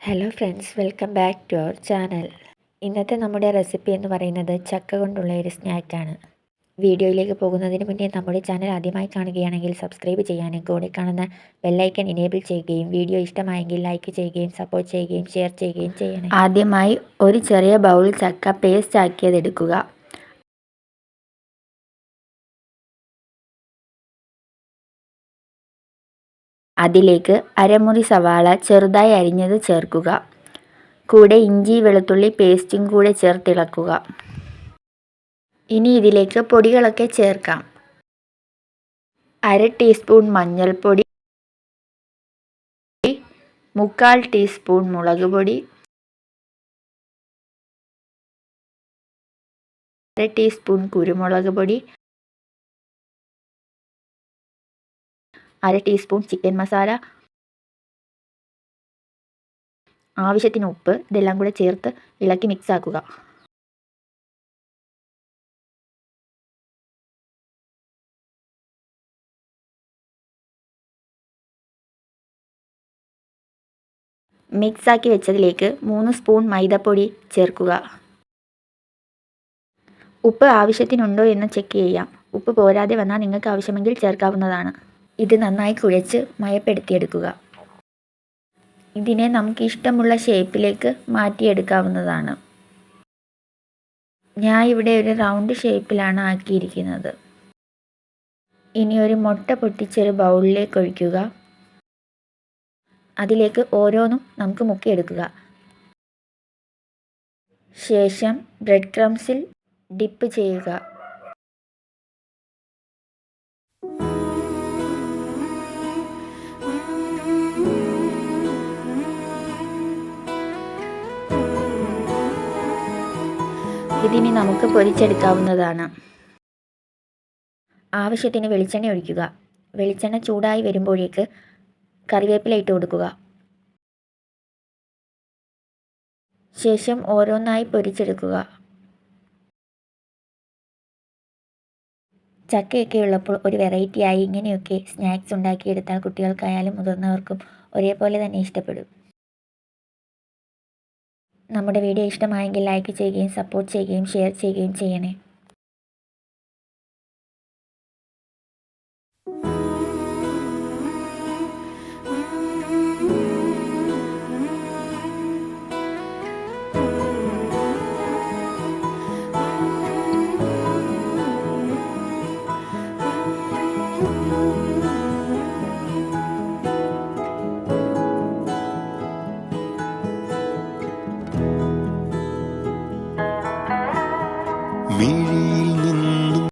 Hello friends welcome back to our channel ഇന്നത്തെ നമ്മുടെ recipe എന്ന് പറയുന്നത് ചക്ക കൊണ്ടുള്ള ഒരു സ്നാക്കാണ് വീഡിയോയിലേക്ക് പോകുന്നതിന് മുന്നേ നമ്മുടെ ചാനൽ ആദ്യമായി കാണുകയാണെങ്കിൽ സബ്സ്ക്രൈബ് ചെയ്യാനും കൂടെ കാണുന്ന ബെല്ലൈക്കൺ ഇനേബിൾ ചെയ്യുകയും വീഡിയോ ഇഷ്ടമായെങ്കിൽ ലൈക്ക് ചെയ്യുകയും സപ്പോർട്ട് ചെയ്യുകയും ഷെയർ ചെയ്യുകയും ചെയ്യണം. ആദ്യമായി ഒരു ചെറിയ ബൗൾ ചക്ക പേസ്റ്റ് ആക്കിയതെടുക്കുക അതിലേക്ക് അരമുറി സവാള ചെറുതായി അരിഞ്ഞത് ചേർക്കുക. കൂടെ ഇഞ്ചി വെളുത്തുള്ളി പേസ്റ്റും കൂടെ ചേർത്തിളക്കുക ഇനി ഇതിലേക്ക് പൊടികളൊക്കെ ചേർക്കാം. അര ടീസ്പൂൺ മഞ്ഞൾപ്പൊടി മുക്കാൽ ടീസ്പൂൺ മുളക് പൊടി അര ടീസ്പൂൺ കുരുമുളക് പൊടി അര ടീസ്പൂൺ ചിക്കൻ മസാല ആവശ്യത്തിന് ഉപ്പ് ഇതെല്ലാം കൂടെ ചേർത്ത് ഇളക്കി മിക്സ് ആക്കുക. മിക്സ് ആക്കി വെച്ചതിലേക്ക് മൂന്ന് സ്പൂൺ മൈദപ്പൊടി ചേർക്കുക. ഉപ്പ് ആവശ്യത്തിനുണ്ടോ എന്ന് ചെക്ക് ചെയ്യാം. ഉപ്പ് പോരാതെ വന്നാൽ നിങ്ങൾക്ക് ആവശ്യമെങ്കിൽ ചേർക്കാവുന്നതാണ്. ഇത് നന്നായി കുഴച്ച് മയപ്പെടുത്തിയെടുക്കുക. ഇതിനെ നമുക്ക് ഇഷ്ടമുള്ള ഷേപ്പിലേക്ക് മാറ്റിയെടുക്കാവുന്നതാണ്. ഞാൻ ഇവിടെ ഒരു റൗണ്ട് ഷേപ്പിലാണ് ആക്കിയിരിക്കുന്നത്. ഇനി ഒരു മുട്ട പൊട്ടിച്ചൊരു ബൗളിലേക്ക് ഒഴിക്കുക. അതിലേക്ക് ഓരോന്നും നമുക്ക് മുക്കിയെടുക്കുക. ശേഷം ബ്രെഡ് ക്രംസിൽ ഡിപ്പ് ചെയ്യുക. ഇതിനി നമുക്ക് പൊരിച്ചെടുക്കാവുന്നതാണ്. ആവശ്യത്തിന് വെളിച്ചെണ്ണ ഒഴിക്കുക. വെളിച്ചെണ്ണ ചൂടായി വരുമ്പോഴേക്ക് കറിവേപ്പില ഇട്ട് കൊടുക്കുക. ശേഷം ഓരോന്നായി പൊരിച്ചെടുക്കുക. ചക്കയൊക്കെ ഉള്ളപ്പോൾ ഒരു വെറൈറ്റിയായി ഇങ്ങനെയൊക്കെ സ്നാക്സ് ഉണ്ടാക്കിയെടുത്താൽ കുട്ടികൾക്കായാലും മുതിർന്നവർക്കും ഒരേപോലെ തന്നെ ഇഷ്ടപ്പെടും. നമ്മുടെ വീഡിയോ ഇഷ്ടമായെങ്കിൽ ലൈക്ക് ചെയ്യുകയും സപ്പോർട്ട് ചെയ്യുകയും ഷെയർ ചെയ്യുകയും ചെയ്യണേ.